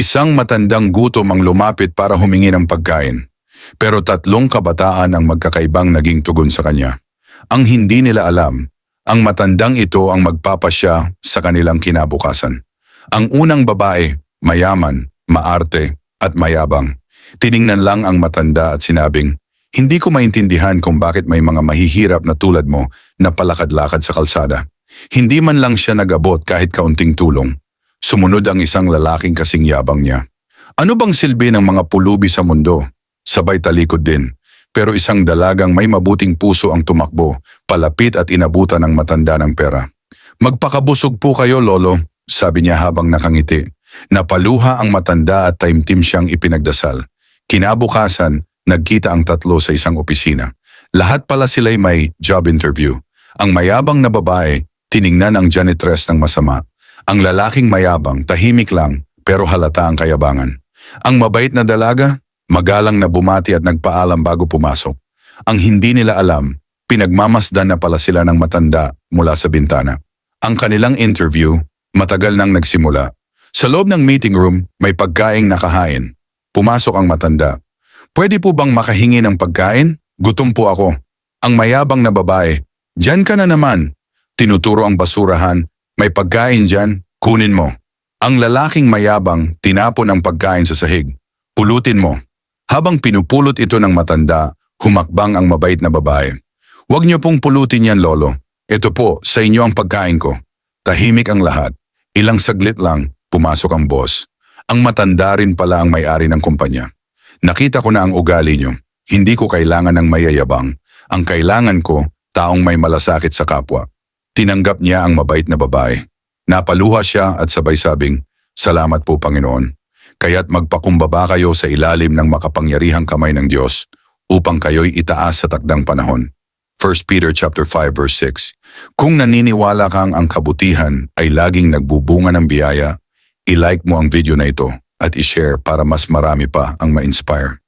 Isang matandang gutom ang lumapit para humingi ng pagkain. Pero tatlong kabataan ang magkakaibang naging tugon sa kanya. Ang hindi nila alam, ang matandang ito ang magpapasya sa kanilang kinabukasan. Ang unang babae, mayaman, maarte, at mayabang. Tiningnan lang ang matanda at sinabing, hindi ko maintindihan kung bakit may mga mahihirap na tulad mo na palakad-lakad sa kalsada. Hindi man lang siya nag-abot kahit kaunting tulong. Sumunod ang isang lalaking kasing yabang niya. Ano bang silbi ng mga pulubi sa mundo? Sabay talikod din. Pero isang dalagang may mabuting puso ang tumakbo, palapit at inabutan ng matanda ng pera. Magpakabusog po kayo, Lolo, sabi niya habang nakangiti. Napaluha ang matanda at taimtim siyang ipinagdasal. Kinabukasan, nagkita ang tatlo sa isang opisina. Lahat pala sila'y may job interview. Ang mayabang na babae, tiningnan ang janitress ng masama. Ang lalaking mayabang, tahimik lang, pero halata ang kayabangan. Ang mabait na dalaga, magalang na bumati at nagpaalam bago pumasok. Ang hindi nila alam, pinagmamasdan na pala sila ng matanda mula sa bintana. Ang kanilang interview, matagal nang nagsimula. Sa loob ng meeting room, may pagkaing nakahain. Pumasok ang matanda. Pwede po bang makahingi ng pagkain? Gutom po ako. Ang mayabang na babae, Diyan ka na naman. Tinuturo ang basurahan. May pagkain dyan, kunin mo. Ang lalaking mayabang, tinapon ang pagkain sa sahig. Pulutin mo. Habang pinupulot ito ng matanda, humakbang ang mabait na babae. Huwag niyo pong pulutin yan, Lolo. Ito po, sa inyo ang pagkain ko. Tahimik ang lahat. Ilang saglit lang, pumasok ang boss. Ang matanda rin pala ang may-ari ng kumpanya. Nakita ko na ang ugali niyo. Hindi ko kailangan ng mayayabang. Ang kailangan ko, taong may malasakit sa kapwa. Tinanggap niya ang mabait na babae. Napaluha siya at sabay sabing, Salamat po Panginoon. Kaya't magpakumbaba kayo sa ilalim ng makapangyarihang kamay ng Diyos upang kayo'y itaas sa takdang panahon. 1 Peter chapter 5 verse 6. Kung naniniwala kang ang kabutihan ay laging nagbubunga ng biyaya, i-like mo ang video na ito at i-share para mas marami pa ang ma-inspire.